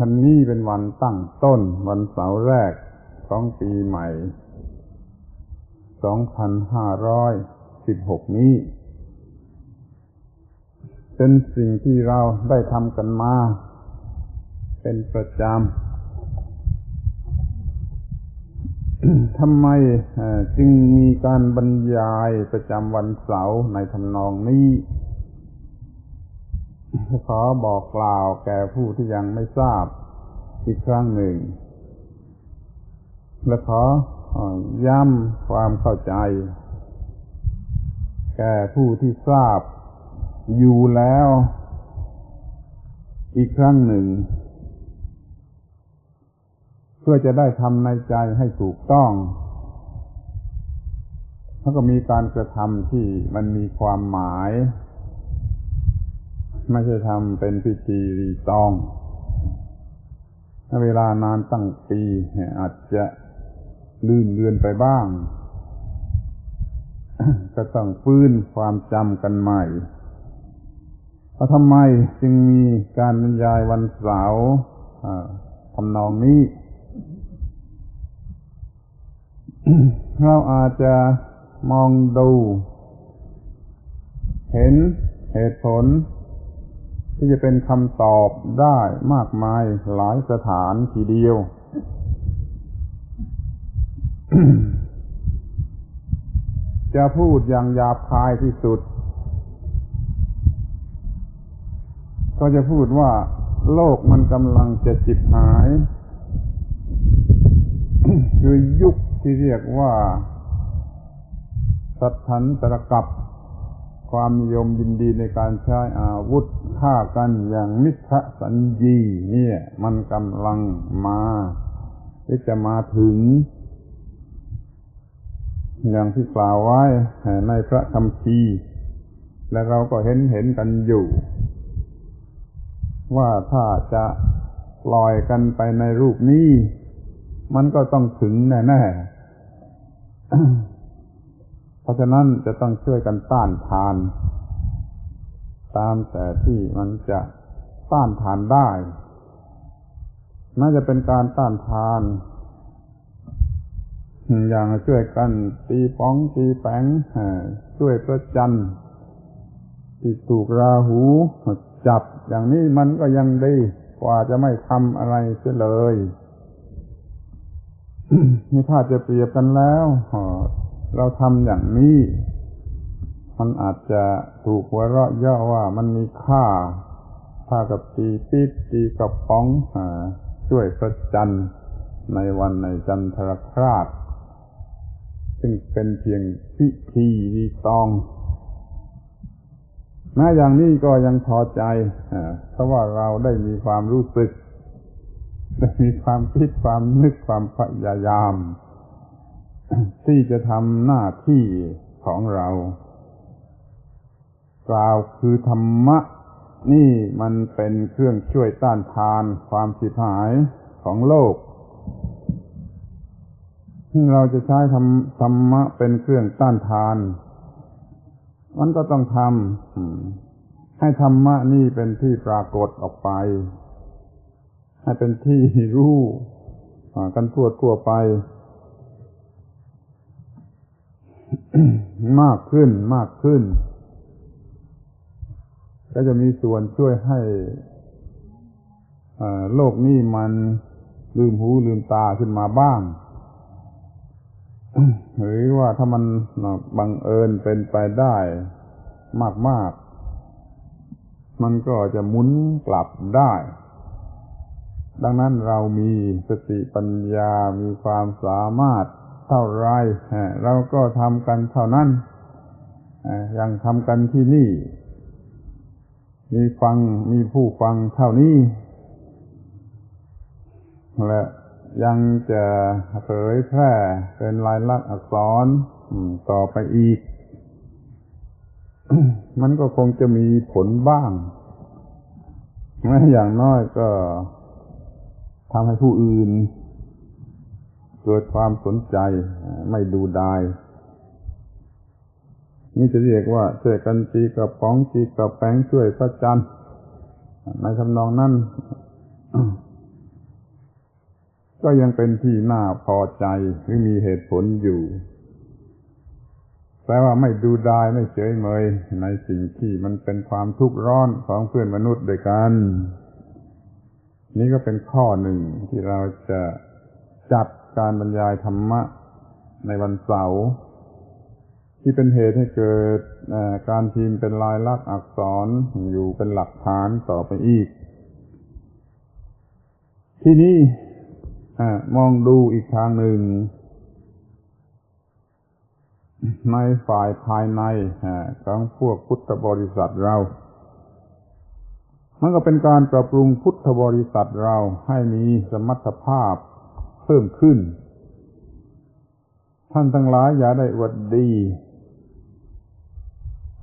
วันนี้เป็นวันตั้งต้น วันเสาร์แรกของปีใหม่ 2516 นี้ เป็นสิ่งที่เราได้ทำกันมา เป็นประจำ ทำไมจึงมีการบรรยายประจำวันเสาร์ในทำนองนี้ ขอบอกกล่าวแก่ผู้ที่ยังไม่ทราบอีกครั้งหนึ่ง และขอย้ำความเข้าใจ แก่ผู้ที่ทราบอยู่แล้ว อีกครั้งหนึ่ง เพื่อจะได้ทำในใจให้ถูกต้องแล้วก็มีการกระทำที่มันมีความหมาย ไม่ใช่ทำเป็นพิธีรีตอง เวลานานตั้งปีอาจจะลื่นเลือนไปบ้าง ก็ต้องฟื้นความจำกันใหม่ว่าทำไมจึงมีการบรรยายวันเสาร์ทำนองนี้ เราอาจจะมองดู เห็นเหตุผล ที่จะเป็นคำตอบได้มากมายหลายสถานทีเดียว จะพูดอย่างหยาบคายที่สุด ก็จะพูดว่า โลกมันกำลังจะจิบหาย คือยุคที่เรียกว่า สัทธันตรกับ ความนิยมยินดีในการใช้อาวุธฆ่ากันอย่างมิทะสัญญีเนี่ย มันกำลังมาที่จะมาถึง อย่างที่กล่าวไว้ในพระคัมภีร์และเราก็เห็นเห็นกันอยู่ ว่าถ้าจะปล่อยกันไปในรูปนี้ มันก็ต้องถึงแน่ๆ เพราะฉะนั้นจะต้องช่วยกันต้านทาน ตามแต่ที่มันจะต้านทานได้น่าจะเป็นการต้านทาน อย่างช่วยกันตีป้องตีแปงช่วยพระจันทร์ที่ถูกราหูจับอย่างนี้มันก็ยังดี กว่าจะไม่ทำอะไรเสียเลยนี่ถ้าจะเปรียบกันแล้ว เราทำอย่างนี้ มันอาจจะถูกหัวเราะย่อว่ามันมีค่าถ้ากับตีปิดตีกับป้องช่วยพระจันทร์ในวันในจันทรคราชซึ่งเป็นเพียงพิธีรีตองแม้อย่างนี้ก็ยังพอใจเพราะว่าเราได้มีความรู้สึก ได้มีความคิดความนึกความพยายาม ที่จะทำหน้าที่ของเรา กล่าวคือธรรมะ นี่มันเป็นเครื่องช่วยต้านทานความสิบหายของโลก เราจะใช้ธรรมธรรมะเป็นเครื่องต้านทาน มันก็ต้องทำให้ธรรมะนี่เป็นที่ปรากฏออกไป ให้เป็นที่รู้กันทั่วทั่วไป มากขึ้นมากขึ้น ก็จะมีส่วนช่วยให้โลกนี้มันลืมหูลืมตาขึ้นมาบ้าง หรือว่าถ้ามันบังเอิญเป็นไปได้มากๆมันก็จะหมุนกลับได้ ดังนั้นเรามีสติปัญญามีความสามารถ เท่าไรเราก็ทำกันเท่านั้นยังทำกันที่นี่ มีฟังมีผู้ฟังเท่านี้ และยังจะเผยแพร่เป็นลายลักษณ์อักษรต่อไปอีก มันก็คงจะมีผลบ้างแม้อย่างน้อยก็ทำให้ผู้อื่น เกิดความสนใจไม่ดูดายนี่จะเรียกว่าช่วยกันตีกับป้องตีกับแปงช่วยพระจันทร์ในทำนองนั้น ก็ยังเป็นที่น่าพอใจหรือมีเหตุผลอยู่แปลว่าไม่ดูดายไม่เฉยเมย ในสิ่งที่มันเป็นความทุกข์ร้อนของเพื่อนมนุษย์ด้วยกัน นี่ก็เป็นข้อหนึ่งที่เราจะจัด การบรรยายธรรมะในวันเสาร์ที่เป็นเหตุให้เกิดการพิมพ์เป็นลายลักษณ์อักษรอยู่เป็นหลักฐานต่อไปอีก ที่นี้มองดูอีกทางหนึ่ง ในฝ่ายภายในของพวกพุทธบริษัทเรา มันก็เป็นการปรับปรุงพุทธบริษัทเราให้มีสมรรถภาพ เพิ่มขึ้น ท่านทั้งหลายอย่าได้อวดดี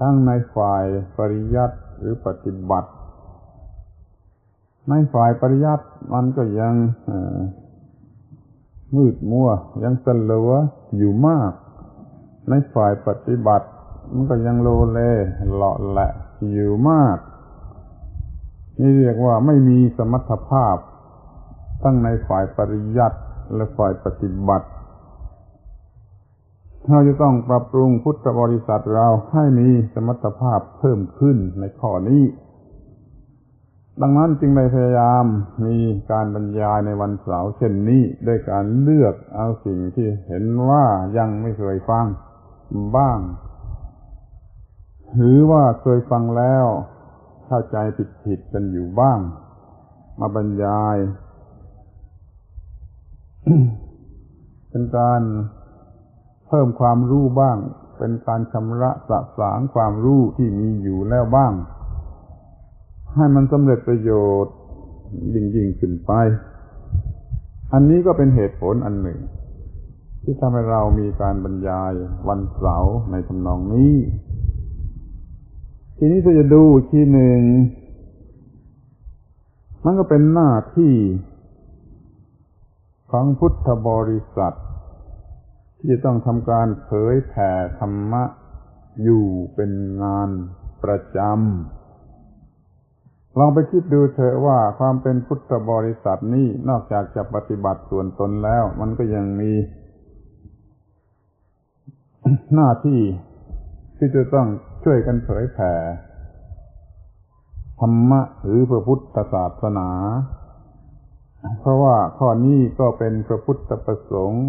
ทั้งในฝ่ายปริยัติหรือปฏิบัติ ในฝ่ายปริยัติมันก็ยังมืดมัวยังสลัวอยู่มาก ในฝ่ายปฏิบัติ มันก็ยังโลเลเลาะแหละอยู่มาก นี่เรียกว่าไม่มีสมรรถภาพ ทั้งในฝ่ายปริยัติ และฝ่ายปฏิบัติ เราจะต้องปรับปรุงพุทธบริษัทเราให้มีสมรรถภาพเพิ่มขึ้นในข้อนี้ ดังนั้นจึงได้พยายามมีการบรรยายในวันเสาร์เช่นนี้ด้วยการเลือกเอาสิ่งที่เห็นว่ายังไม่เคยฟังบ้าง หรือว่าเคยฟังแล้วเข้าใจผิดผิดกันอยู่บ้าง มาบรรยาย เป็นการเพิ่มความรู้บ้าง เป็นการชำระสะสางความรู้ที่มีอยู่แล้วบ้าง ให้มันสำเร็จประโยชน์ยิ่งยิ่งขึ้นไป อันนี้ก็เป็นเหตุผลอันหนึ่ง ที่ทำให้เรามีการบรรยายวันเสาร์ในทำนองนี้ ทีนี้ถ้าจะดูทีหนึ่งมันก็เป็นหน้าที่ ของพุทธบริษัท ที่ต้องทำการเผยแผ่ธรรมะ อยู่เป็นงานประจำลองไปคิดดูเถอะว่าความเป็นพุทธบริษัทนี้นอกจากจะปฏิบัติส่วนตนแล้ว มันก็ยังมี หน้าที่ที่จะต้องช่วยกันเผยแผ่ธรรมะหรือพระพุทธศาสนา เพราะว่าข้อนี้ก็เป็นพระพุทธประสงค์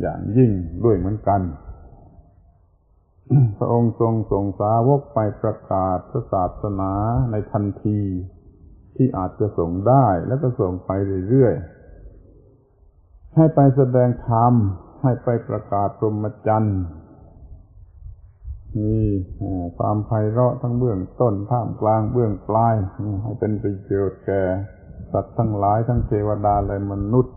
อย่างยิ่งด้วยเหมือนกัน พระองค์ทรงส่งสาวกไปประกาศพระศาสนาในทันทีที่อาจจะส่งได้แล้วก็ส่งไปเรื่อยๆ ให้ไปแสดงธรรม ให้ไปประกาศพรหมจรรย์มีความไพเราะทั้งเบื้องต้นท่ามกลางเบื้องปลาย ให้เป็นประโยชน์แก่ สัตว์ทั้งหลายทั้งเทวดาและมนุษย์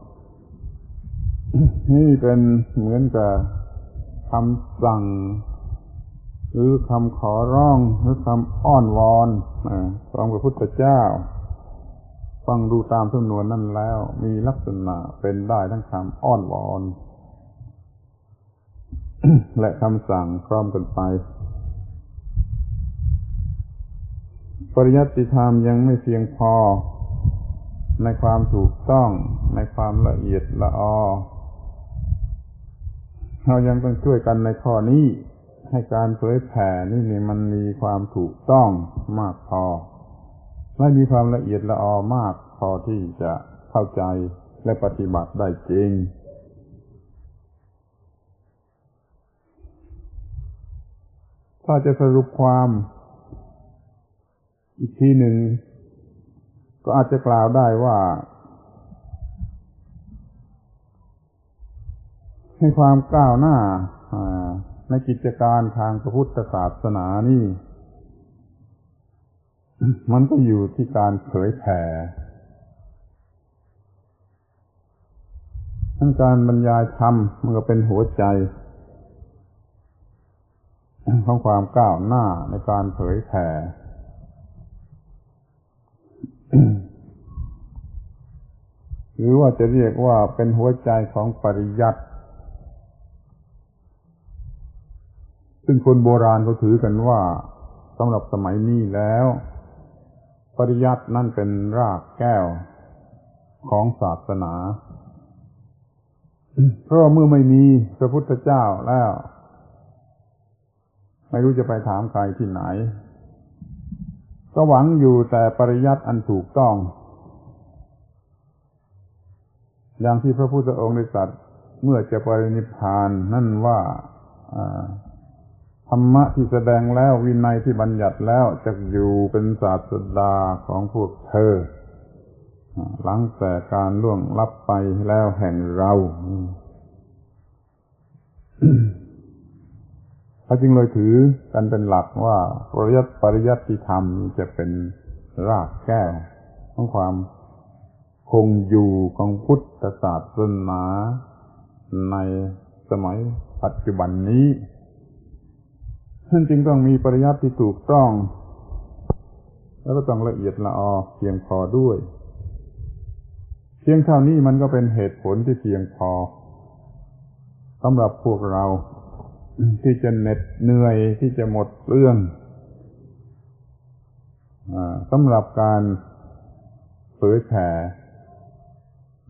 นี่เป็นเหมือนกับคำสั่ง หรือคำขอร้องหรือคำอ้อนวอนของพระพุทธเจ้า ฟังดูตามทุนวนนั่นแล้ว มีลักษณะเป็นได้ทั้งคำอ้อนวอน และคำสั่งพร้อมกันไปปริยัติธรรมยังไม่เพียงพอ ในความถูกต้องในความละเอียดละออเรายังต้องช่วยกันในข้อนี้ ให้การเผยแผ่นี่นี่มันมีความถูกต้องมากพอ และมีความละเอียดละออมากพอที่จะเข้าใจและปฏิบัติได้จริงถ้าจะสรุปความ อีกทีหนึ่ง ก็อาจจะกล่าวได้ว่า ให้ความก้าวหน้าในกิจการทางพระพุทธศาสนานี่ มันก็อยู่ที่การเผยแผ่ทั้งการบรรยายธรรมมันก็เป็นหัวใจ ของความก้าวหน้าในการเผยแผ่ หรือว่าจะเรียกว่าเป็นหัวใจของปริยัติซึ่งคนโบราณเขาถือกันว่าสำหรับสมัยนี้แล้ว ปริยัตินั่นเป็นรากแก้วของศาสนาเพราะเมื่อไม่มีพระพุทธเจ้าแล้ว ไม่รู้จะไปถามใครที่ไหน ก็หวังอยู่แต่ปริยัติอันถูกต้อง อย่างที่พระพุทธองค์ได้ตรัสเมื่อจะปรินิพพานนั่นว่าธรรมะที่แสดงแล้ววินัยที่บัญญัติแล้วจะอยู่เป็นศาสดาของพวกเธอ หลังแต่การล่วงลับไปแล้วแห่งเราเขาจึงเลยถือกันเป็นหลักว่าปริยัติปริยัติธรรมจะเป็นรากแก้วของความ คงอยู่ของพุทธศาสนาในสมัยปัจจุบันนี้ท่านจึงต้องมีปริยัติที่ถูกต้อง แล้วก็ต้องละเอียดละออเพียงพอด้วย เพียงเท่านี้มันก็เป็นเหตุผลที่เพียงพอสำหรับพวกเราที่จะเหน็ดเหนื่อยที่จะหมดเรื่องสำหรับการเผยแผ่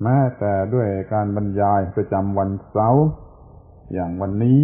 แม้แต่ด้วยการบรรยายประจำวันเสาร์อย่างวันนี้